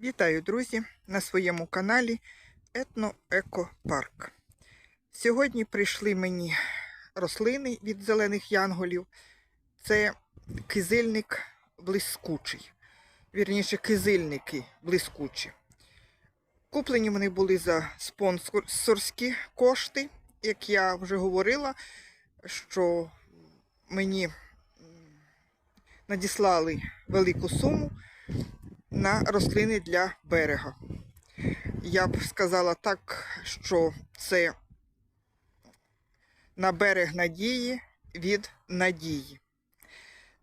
Вітаю, друзі, на своєму каналі Етно-Еко-Парк. Сьогодні прийшли мені рослини від зелених янголів. Це кизильник блискучий. Вірніше, кизильники блискучі. Куплені вони були за спонсорські кошти, як я вже говорила, що мені надіслали велику суму на рослини для берега. Я б сказала так, що це на берег надії від надії.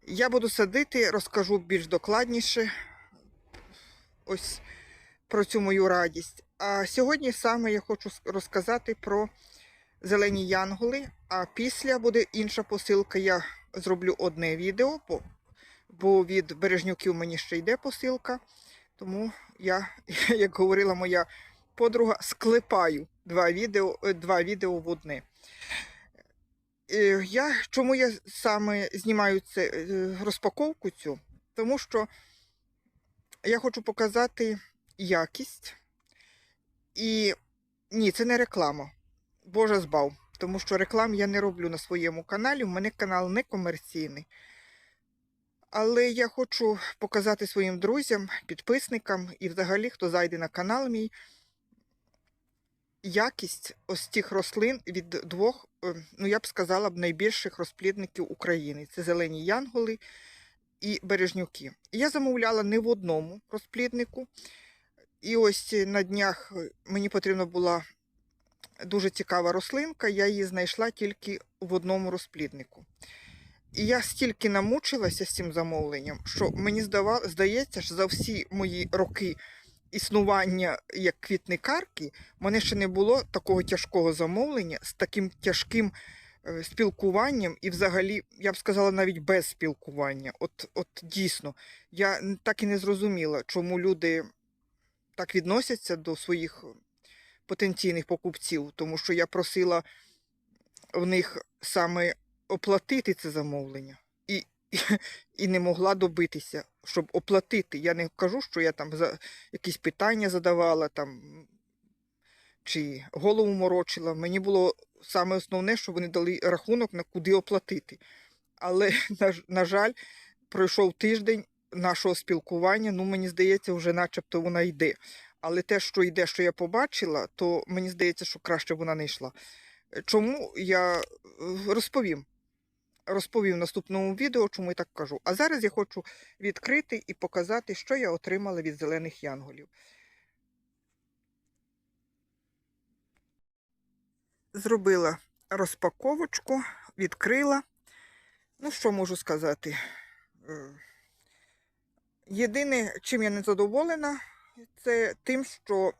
Я буду садити, розкажу більш докладніше ось про цю мою радість. А сьогодні саме я хочу розказати про зелені янголи, а після буде інша посилка. Я зроблю одне відео, бо бо від бережнюків мені ще йде посилка. Тому я, як говорила моя подруга, склепаю два відео, е, два відео в одне. Е, Я, чому я саме знімаю це, е, розпаковку цю? Тому що я хочу показати якість. І ні, це не реклама. Боже збав. Тому що реклам я не роблю на своєму каналі. У мене канал не комерційний. Але я хочу показати своїм друзям, підписникам і взагалі, хто зайде на канал мій, якість ось цих рослин від двох, е, ну я б сказала найбільших розплідників України. Це зелені янголи і бережнюки. Я замовляла не в одному розпліднику. І ось на днях е, мені потрібна була дуже цікава рослинка, я її знайшла тільки в одному розпліднику. І я стільки намучилася з цим замовленням, що мені здава, здається, що за всі мої роки існування як квітникарки, мене ще не було такого тяжкого замовлення з таким тяжким е, спілкуванням, і взагалі, я б сказала, навіть без спілкування. От, от дійсно, я так і не зрозуміла, чому люди так відносяться до своїх потенційних покупців, тому що я просила в них саме оплатити це замовлення. І, і, і не могла добитися, щоб оплатити. Я не кажу, що я там за якісь питання задавала там, чи голову морочила. Мені було саме основне, що вони дали рахунок на куди оплатити. Але, на, на жаль, пройшов тиждень нашого спілкування. Ну, мені здається, вже начебто вона йде. Але те, що йде, що я побачила, то мені здається, що краще вона не йшла. Чому я е, розповім? Розповім в наступному відео, чому я так кажу. А зараз я хочу відкрити і показати, що я отримала від зелених янголів. Зробила розпаковочку, відкрила. Ну, що можу сказати? Е, Єдине, чим я не задоволена, це тим, що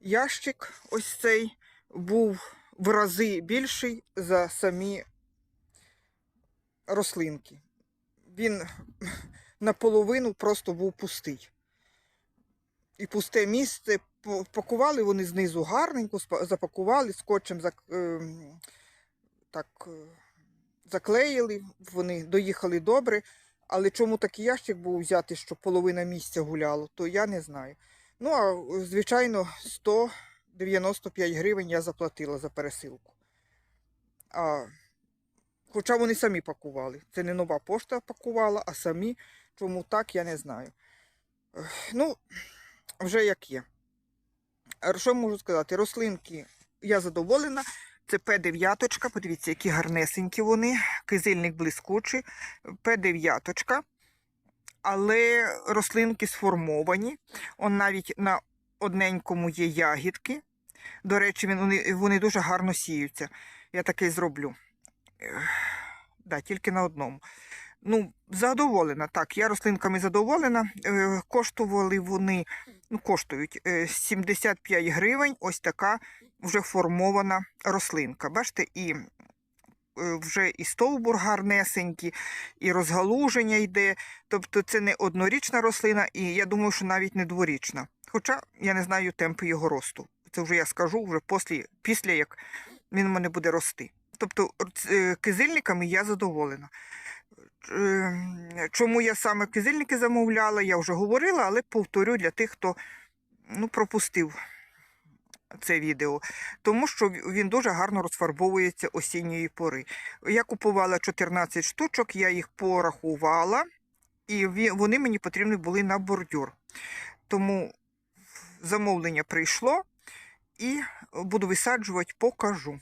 ящик ось цей був в рази більший за самі рослинки. Він наполовину просто був пустий. І пусте місце пакували вони знизу гарненько, запакували, скотчем зак, ем, так, е, заклеїли, вони доїхали добре. Але чому такий ящик був взяти, що половина місця гуляло, то я не знаю. Ну, а звичайно, 195 гривень я заплатила за пересилку. А, хоча вони самі пакували. Це не нова пошта пакувала, а самі. Чому так, я не знаю. Ну, вже як є. Що можу сказати? Рослинки я задоволена. Це П9, подивіться, які гарнесенькі вони, кизильник блискучий, П9. Але рослинки сформовані. Он навіть на одненькому є ягідки. До речі, вони, вони дуже гарно сіються. Я таке зроблю. Да, тільки на одному. Ну, задоволена. Так, я рослинками задоволена. Е, Коштували вони, ну, коштують е, 75 гривень. Ось така вже формована рослинка. Бачите, і е, вже і стовбур гарнесенький, і розгалуження йде. Тобто це не однорічна рослина, і я думаю, що навіть не дворічна. Хоча я не знаю темпи його росту. Це вже я скажу вже після, після як він у мене буде рости. Тобто е, кизильниками я задоволена. Е, Чому я саме кизильники замовляла, я вже говорила, але повторю для тих, хто ну, пропустив це відео. Тому що він дуже гарно розфарбовується осінньої пори. Я купувала 14 штучок, я їх порахувала, і вони мені потрібні були на бордюр. Тому замовлення прийшло і буду висаджувати, покажу.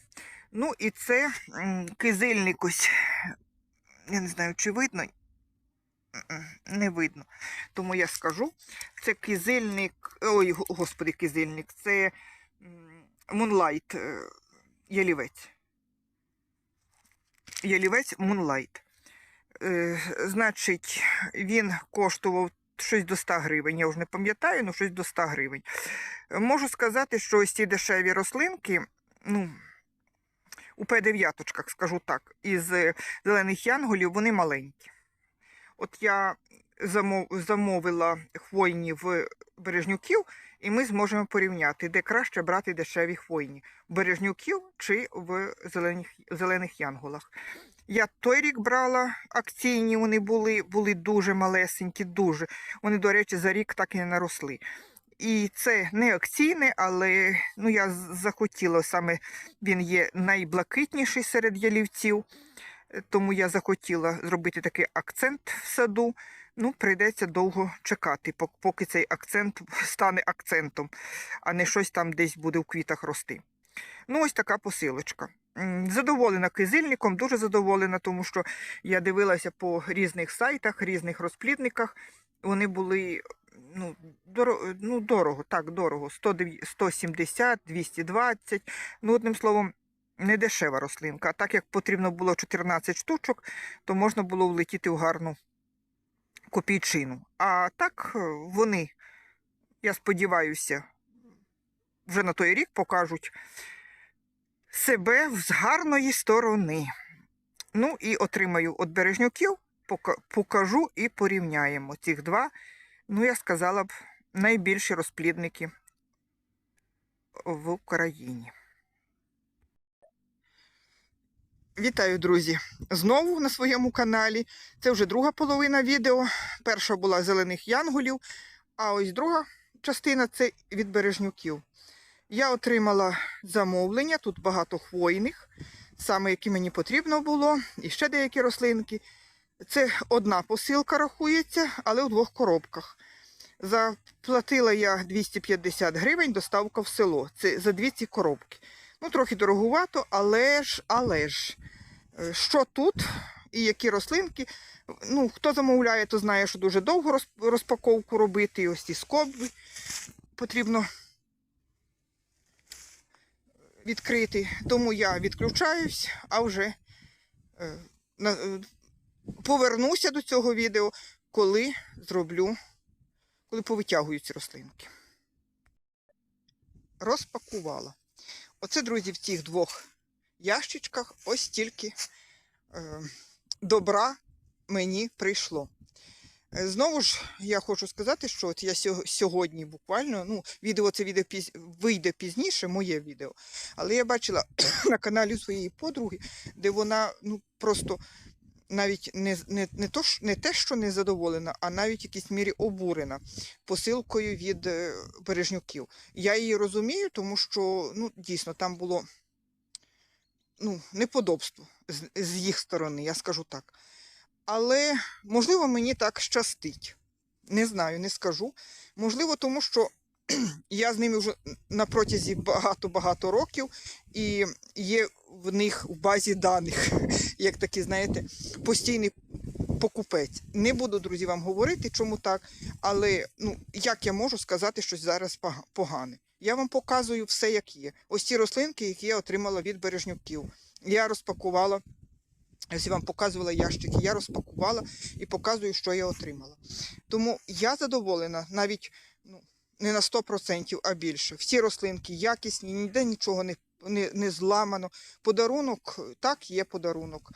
Ну і це кизильник ось. Я не знаю, чи видно. Не видно. Тому я скажу. Це кизильник. Ой, господи, кизильник. Це м, Moonlight е, ялівець. Ялівець Moonlight. Е, Значить, він коштував щось до 100 гривень. Я вже не пам'ятаю, але щось до 100 гривень. Можу сказати, що ось ці дешеві рослинки, ну, у П9, скажу так, із е, зелених янголів, вони маленькі. От я замовила хвойні в бережнюків, і ми зможемо порівняти, де краще брати дешеві хвойні бережнюків чи в зелених, зелених янголах. Я той рік брала акційні, вони були, були дуже малесенькі, дуже. Вони, до речі, за рік так і не наросли. І це не акційне, але ну, я захотіла саме він є найблакитніший серед ялівців, е, тому я захотіла зробити такий акцент в саду. Ну, прийдеться довго чекати, поки цей акцент стане акцентом, а не щось там десь буде в квітах рости. Ну, ось така посилочка. Задоволена кизильником, дуже задоволена, тому що я дивилася по різних сайтах, різних розплідниках. Вони були ну, дорого, ну, дорого, так, дорого. 170, 220. Ну, одним словом, не дешева рослинка. А так як потрібно було 14 штучок, то можна було влетіти в гарну копійчину. А так е, вони, я сподіваюся, вже на той рік покажуть себе з гарної сторони. Ну і отримаю від бережнюків, покажу і порівняємо цих два, ну, я сказала б, найбільші розплідники в Україні. Вітаю, друзі! Знову на своєму каналі. Це вже друга половина відео. Перша була зелених янголів, а ось друга частина це від бережнюків. Я отримала замовлення, тут багато хвойних, саме які мені потрібно було, і ще деякі рослинки. Це одна посилка рахується, але у двох коробках. Заплатила я 250 гривень доставка в село. Це за дві ці коробки. Ну, трохи дороговато, але ж, але ж, е, що тут і які рослинки. Ну, хто замовляє, то знає, що дуже довго розпаковку робити. І ось ці скоби потрібно відкрити. Тому я відключаюсь, а вже е, е, повернуся до цього відео, коли зроблю, коли повитягую ці рослинки. Розпакувала. Оце, друзі, в цих двох ящичках ось стільки е, добра мені прийшло. Е, Знову ж я хочу сказати, що от я сьогодні буквально, ну, відео це відео піз... вийде пізніше, моє відео. Але я бачила на каналі своєї подруги, де вона ну, просто навіть не, не, не, то, не те, що не задоволена, а навіть в якійсь мірі обурена посилкою від е, бережнюків. Я її розумію, тому що ну, дійсно там було ну, неподобство з, з їх сторони, я скажу так. Але, можливо, мені так щастить. Не знаю, не скажу. Можливо, тому що я з ними вже на протязі багато-багато років, і є в них в базі даних, як такий, знаєте, постійний покупець. Не буду, друзі, вам говорити, чому так, але ну, як я можу сказати щось зараз погане. Я вам показую все, як є. Ось ці рослинки, які я отримала від бережнюків. Я розпакувала, ось я вам показувала ящики, я розпакувала і показую, що я отримала. Тому я задоволена навіть ну, не на 100%, а більше. Всі рослинки якісні, ніде нічого не, не, не зламано. Подарунок, так, є подарунок.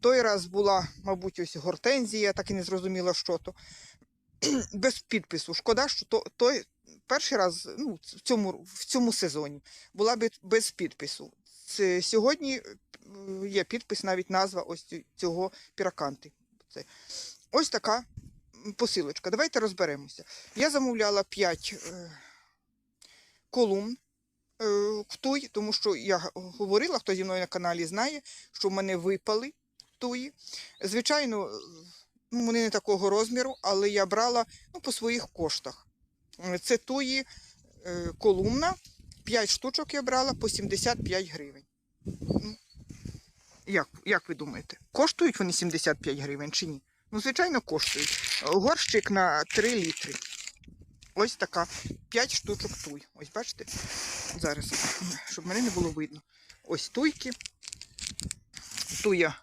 Той раз була, мабуть, ось гортензія, так і не зрозуміла, що то. Без підпису. Шкода, що то, той перший раз ну, в, цьому, в цьому сезоні була без підпису. Це, сьогодні е, є підпис, навіть назва ось цього піраканти. Це. Ось така посилочка. Давайте розберемося. Я замовляла 5 е, колумн е, в туй, тому що я говорила, хто зі мною на каналі знає, що в мене випали туї. Звичайно, е, ну, вони не такого розміру, але я брала ну, по своїх коштах. Це туї колумна. 5 штучок я брала по 75 гривень. Ну, Як, як ви думаєте, коштують вони 75 гривень чи ні? Ну, звичайно, коштують. Горщик на 3 літри. Ось така 5 штучок туй. Ось бачите? Зараз, щоб мене не було видно. Ось туйки. Туя,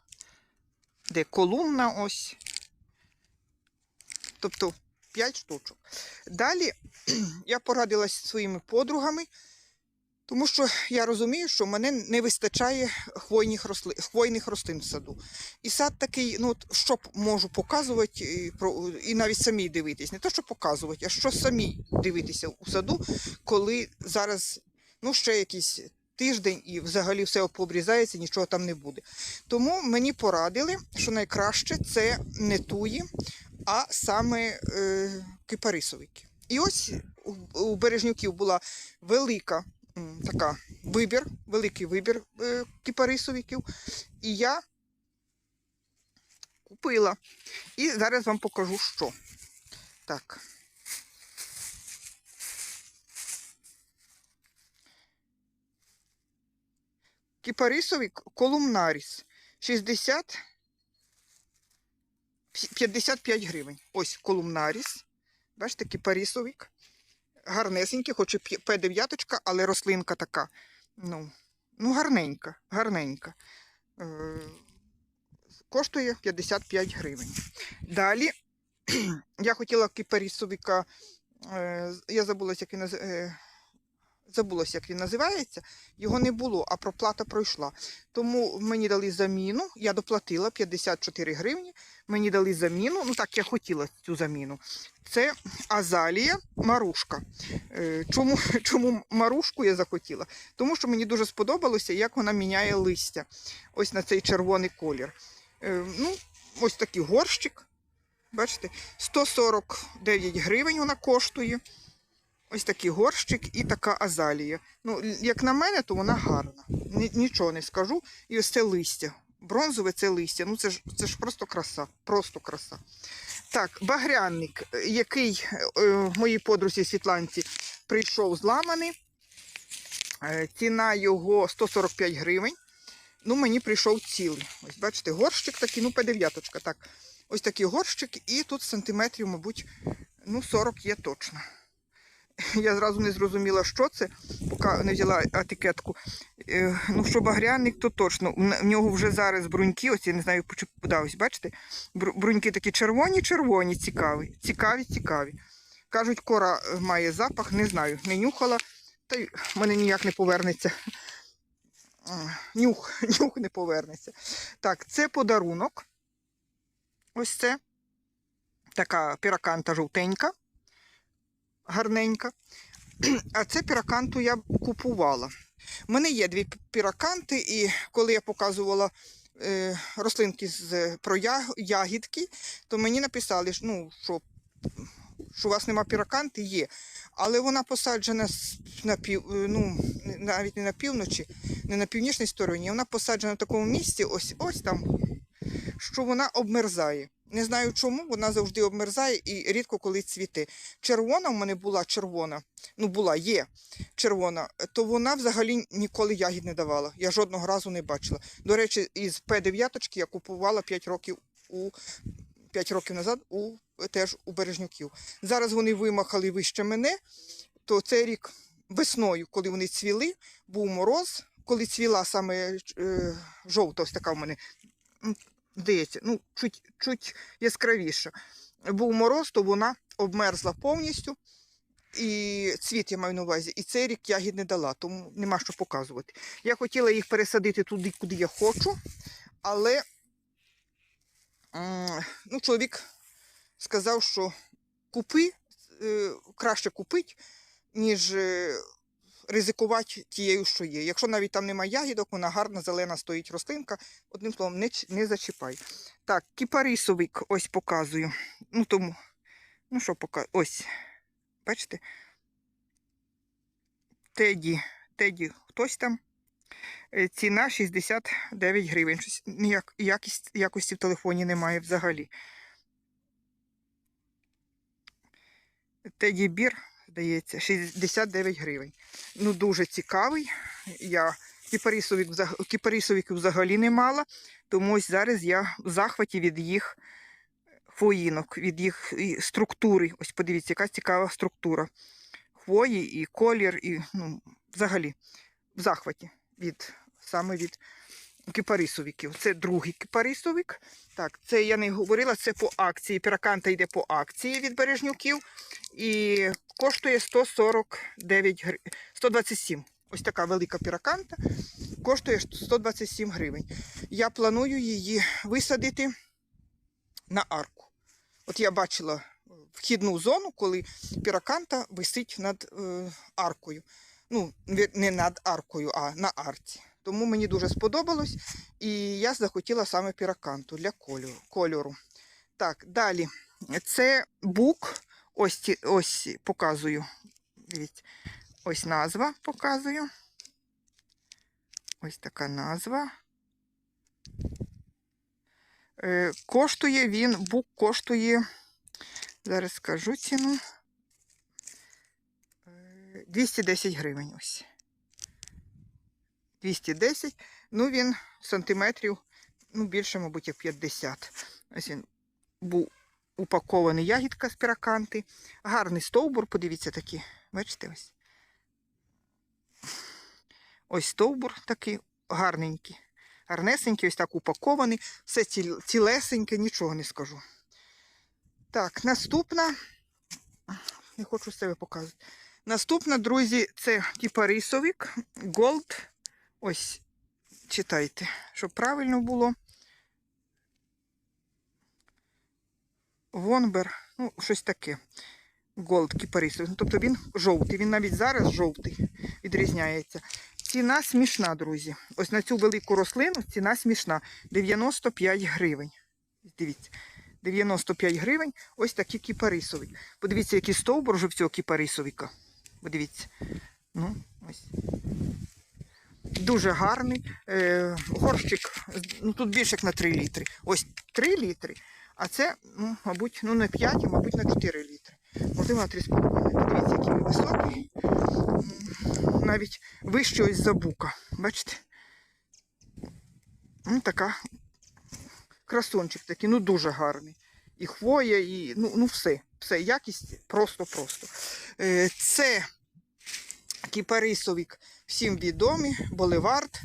де колумна ось. Тобто 5 штучок. Далі я порадилась зі своїми подругами, тому що я розумію, що мене не вистачає хвойних рослин, хвойних рослин в саду. І сад такий, ну от що можу показувати і, про, і навіть самі дивитись. Не то, що показувати, а що самі дивитися у саду, коли зараз ну, ще якийсь тиждень і взагалі все пообрізається, нічого там не буде. Тому мені порадили, що найкраще це не туї, а саме е, кипарисовики. І ось у, у бережнюків була велика така вибір, великий вибір е, кипарисовиків. І я купила. І зараз вам покажу, що. Так. Кипарисовик колумнаріс 60 55 гривень. Ось колумнаріс. Бачите, кипарисовик. Гарнесенький, хоч і П9, але рослинка така. Ну, ну гарненька, гарненька. Е, коштує 55 гривень. Далі я хотіла кіперісовіка, е, я забулася, як він, е, як він називається. Його не було, а проплата пройшла. Тому мені дали заміну, я доплатила 54 гривні. Мені дали заміну, ну так я хотіла цю заміну. Це азалія марушка. Е, Чому, чому марушку я захотіла? Тому що мені дуже сподобалося, як вона міняє листя. Ось на цей червоний колір. Е, Ну, ось такий горщик. Бачите, 149 гривень вона коштує. Ось такий горщик і така азалія. Ну, як на мене, то вона гарна. Нічого не скажу. І ось це листя. Бронзове це листя. Ну це ж це ж просто краса. Просто краса. Так, багряник, е, який е, моїй подрузі Світланці прийшов зламаний. Е, ціна його 145 гривень. Ну, мені прийшов цілий. Ось бачите, горщик такий, ну, П9, так. Ось такий горщик, і тут сантиметрів, мабуть, ну, 40 є точно. Я зразу не зрозуміла, що це, поки не взяла етикетку. Е, Ну, що багряник, то точно. В нього вже зараз бруньки, ось я не знаю, чи да, бачите, бруньки такі червоні-червоні, цікаві, цікаві, цікаві. Кажуть, кора е, має запах, не знаю, не нюхала, та й в мене ніяк не повернеться. Нюх, нюх не повернеться. Так, це подарунок. Ось це. Така піраканта жовтенька, гарненька. А це піраканту я купувала. У мене є дві піраканти, і коли я показувала е, рослинки з, про ягідки, то мені написали, що, ну, що, що у вас нема піраканти, є. Але вона посаджена на пів, е, ну, навіть не на півночі, не на північній стороні. Вона посаджена в такому місці, ось ось там, що вона обмерзає. Не знаю чому, вона завжди обмерзає і рідко коли цвіте. Червона в мене була червона, ну була, є червона, то вона взагалі ніколи ягід не давала. Я жодного разу не бачила. До речі, із П9 я купувала 5 років у 5 років назад у теж у Бережнюків. Зараз вони вимахали вище мене, то цей рік весною, коли вони цвіли, був мороз, коли цвіла саме е, жовта, ось така в мене, здається, ну, чуть, чуть яскравіша. Був мороз, то вона обмерзла повністю. І цвіт я маю на увазі, і цей рік ягід не дала, тому нема що показувати. Я хотіла їх пересадити туди, куди я хочу, але ну, чоловік сказав, що купи, е, краще купити, ніж е, ризикувати тією, що є. Якщо навіть там немає ягідок, вона гарна, зелена стоїть рослинка. Одним словом, не, не зачіпай. Так, кіпарисовик ось показую. Ну тому, ну що показую? Ось. Бачите? Теді, Теді, хтось там. Е, Ціна 69 гривень. Ніяк, якість, якості в телефоні немає взагалі. Теді бір, здається, 69 гривень. Ну, дуже цікавий. Я кіпарисовик, взагалі не мала, тому ось зараз я в захваті від їх хвоїнок, від їх структури. Ось подивіться, яка цікава структура. Хвої і колір, і ну, взагалі в захваті від саме від кипарисовиків. Це другий кипарисовик. Так, це я не говорила, це по акції. Піраканта йде по акції від бережнюків і коштує 149 гривень. 127. Ось така велика піраканта. Коштує 127 гривень. Я планую її висадити на арку. От я бачила вхідну зону, коли піраканта висить над е, аркою ну, не над аркою, а на арці. Тому мені дуже сподобалось, і я захотіла саме піраканту для кольору. Так, далі. Це бук. Ось, ось показую. Ось назва показую. Ось така назва. Е, коштує він, бук коштує, зараз скажу ціну. Е, 210 гривень ось. 210. Ну, він сантиметрів, ну, більше, мабуть, як 50. Ось він був упакований ягідка з піраканти. Гарний стовбур, подивіться такі. Бачите ось. Ось стовбур такий гарненький. Гарнесенький, ось так упакований. Все цілесеньке, нічого не скажу. Так, наступна. Не хочу себе показувати. Наступна, друзі, це кіпарисовик Gold. Ось, читайте, щоб правильно було. Вонбер, ну, щось таке. Gold кіпарисовик. Ну, тобто він жовтий, він навіть зараз жовтий відрізняється. Ціна смішна, друзі. Ось на цю велику рослину ціна смішна. 95 гривень. Дивіться. 95 гривень. Ось такий кіпарисовик. Подивіться, який стовбур вже в цього кіпарисовика. Подивіться. Ну, ось. Дуже гарний. Е, горщик, ну тут більше як на 3 літри. Ось 3 літри, а це, ну, мабуть, ну не 5, а мабуть, на 4 літри. Можливо, на 3,5. Подивіться, який він високий. Навіть вище ось за бука. Бачите? Ну, така красончик такий, ну дуже гарний. І хвоя, і ну, ну все. Все, якість просто-просто. Е, це кіпарисовик всім відомий, Боливард.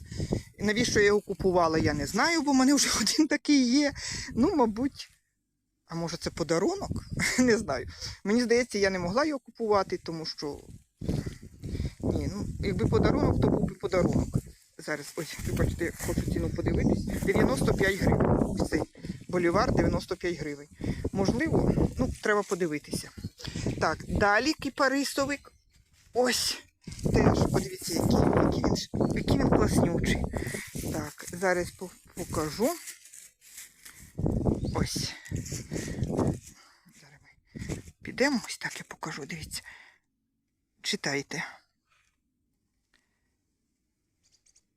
Навіщо я його купувала, я не знаю, бо в мене вже один такий є. Ну, мабуть, а може це подарунок? не знаю. Мені здається, я не могла його купувати, тому що. Ні, ну, якби подарунок, то був би подарунок. Зараз, ось, вибачте, я хочу ціну подивитись. 95 гривень. Цей болівар 95 гривень. Можливо, ну, треба подивитися. Так, далі кіпарисовик. Ось. Теж, подивіться, який, який, він, який він класнючий. Так, зараз покажу. Ось. Зараз ми підемо, ось так я покажу, дивіться. Читайте.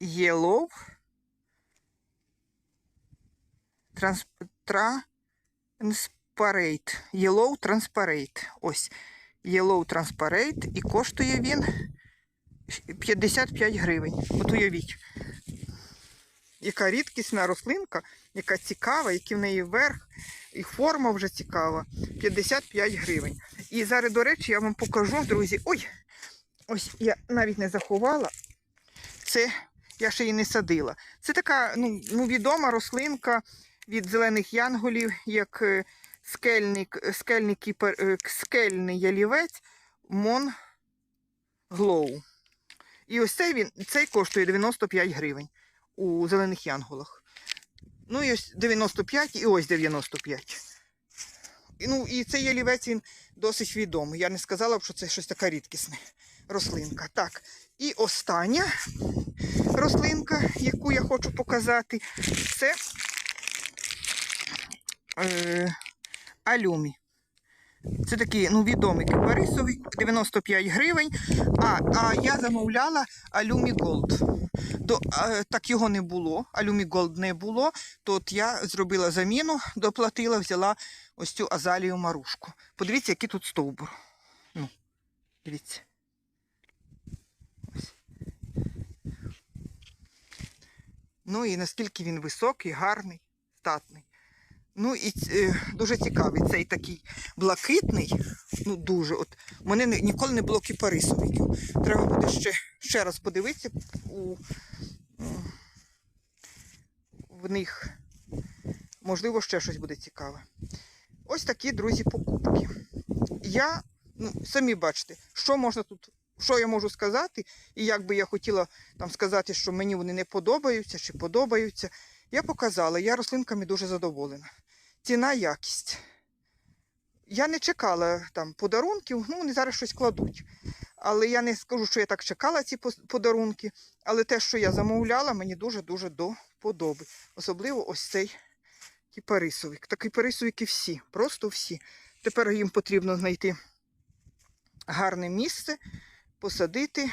Yellow. Transparate. Yellow Transparate. Ось. Yellow Transparate. І коштує він 55 гривень. От уявіть. Яка рідкісна рослинка, яка цікава, який в неї верх, і форма вже цікава. 55 гривень. І зараз, до речі, я вам покажу, друзі. Ой, ось я навіть не заховала. Це я ще її не садила. Це така ну, ну, відома рослинка від зелених янголів, як скельний, скельний, кіпер, е, скельний ялівець Мон Глоу. І ось цей він цей коштує 95 гривень у зелених янголах. Ну і ось 95 і ось 95. І, Ну, і цей ялівець він досить відомий. Я не сказала б, що це щось така рідкісна рослинка. Так, і остання рослинка, яку я хочу показати, це е, алюмі. Це такий ну, відомий кипарисовий, 95 гривень. А, а я замовляла Алюмі Голд. До, а, так його не було, Алюмі Голд не було. То от я зробила заміну, доплатила, взяла ось цю азалію марушку. Подивіться, який тут стовбур. Ну, дивіться. Ось. Ну і наскільки він високий, гарний, статний. Ну і е, дуже цікавий цей такий блакитний. Ну дуже. От у мене ні- ніколи не було кіпарисовиків. Треба буде ще, ще раз подивитися у, в них. Можливо, ще щось буде цікаве. Ось такі, друзі, покупки. Я, ну, самі бачите, що можна тут, що я можу сказати, і як би я хотіла там сказати, що мені вони не подобаються чи подобаються. Я показала, я рослинками дуже задоволена. Ціна, якість. Я не чекала там подарунків, ну вони зараз щось кладуть. Але я не скажу, що я так чекала ці подарунки. Але те, що я замовляла, мені дуже-дуже до вподоби. Особливо ось цей кіпарисовик. Та кіпарисовики всі, просто всі. Тепер їм потрібно знайти гарне місце, посадити е,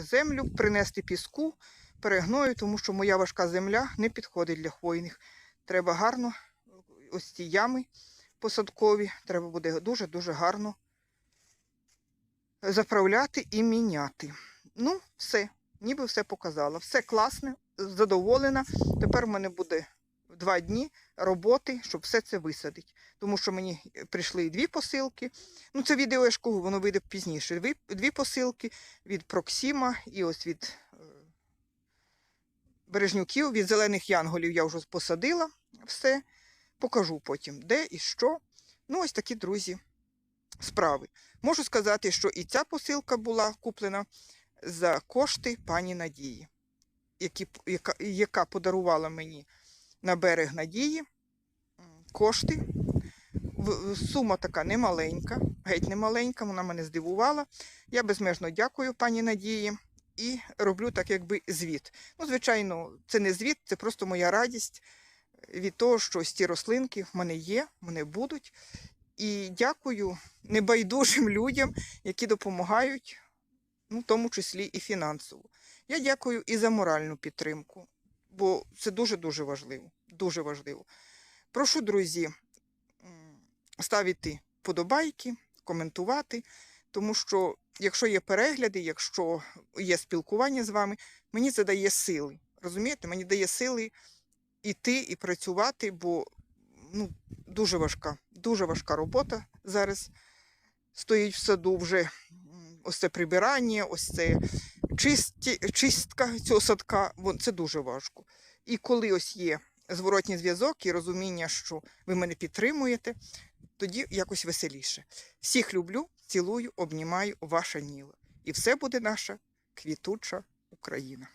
землю, принести піску, перегною, тому що моя важка земля не підходить для хвойних. Треба гарно ось ці ями посадкові, треба буде дуже-дуже гарно заправляти і міняти. Ну, все, ніби все показала. Все класне, задоволена. Тепер в мене буде два дні роботи, щоб все це висадити. Тому що мені прийшли дві посилки. Ну, це відео я ж воно вийде пізніше. Дві, дві посилки від Проксіма і ось від е, Бережнюків, від зелених янголів я вже посадила все. Покажу потім, де і що. Ну, ось такі, друзі, справи. Можу сказати, що і ця посилка була куплена за кошти пані Надії, які, яка, яка подарувала мені на берег Надії кошти. Сума така немаленька, геть немаленька, вона мене здивувала. Я безмежно дякую пані Надії і роблю так, якби звіт. Ну, звичайно, це не звіт, це просто моя радість від того, що ці рослинки в мене є, в мене будуть. І дякую небайдужим людям, які допомагають, ну, в тому числі і фінансово. Я дякую і за моральну підтримку, бо це дуже-дуже важливо. Дуже важливо. Прошу, друзі, ставити подобайки, коментувати, тому що якщо є перегляди, якщо є спілкування з вами, мені це дає сили. Розумієте, мені дає сили іти і працювати, бо ну, дуже важка, дуже важка робота зараз стоїть в саду вже ось це прибирання, ось це чисті, чистка цього садка. Це дуже важко. І коли ось є зворотній зв'язок і розуміння, що ви мене підтримуєте, тоді якось веселіше. Всіх люблю, цілую, обнімаю, ваша Ніла. І все буде наша квітуча Україна.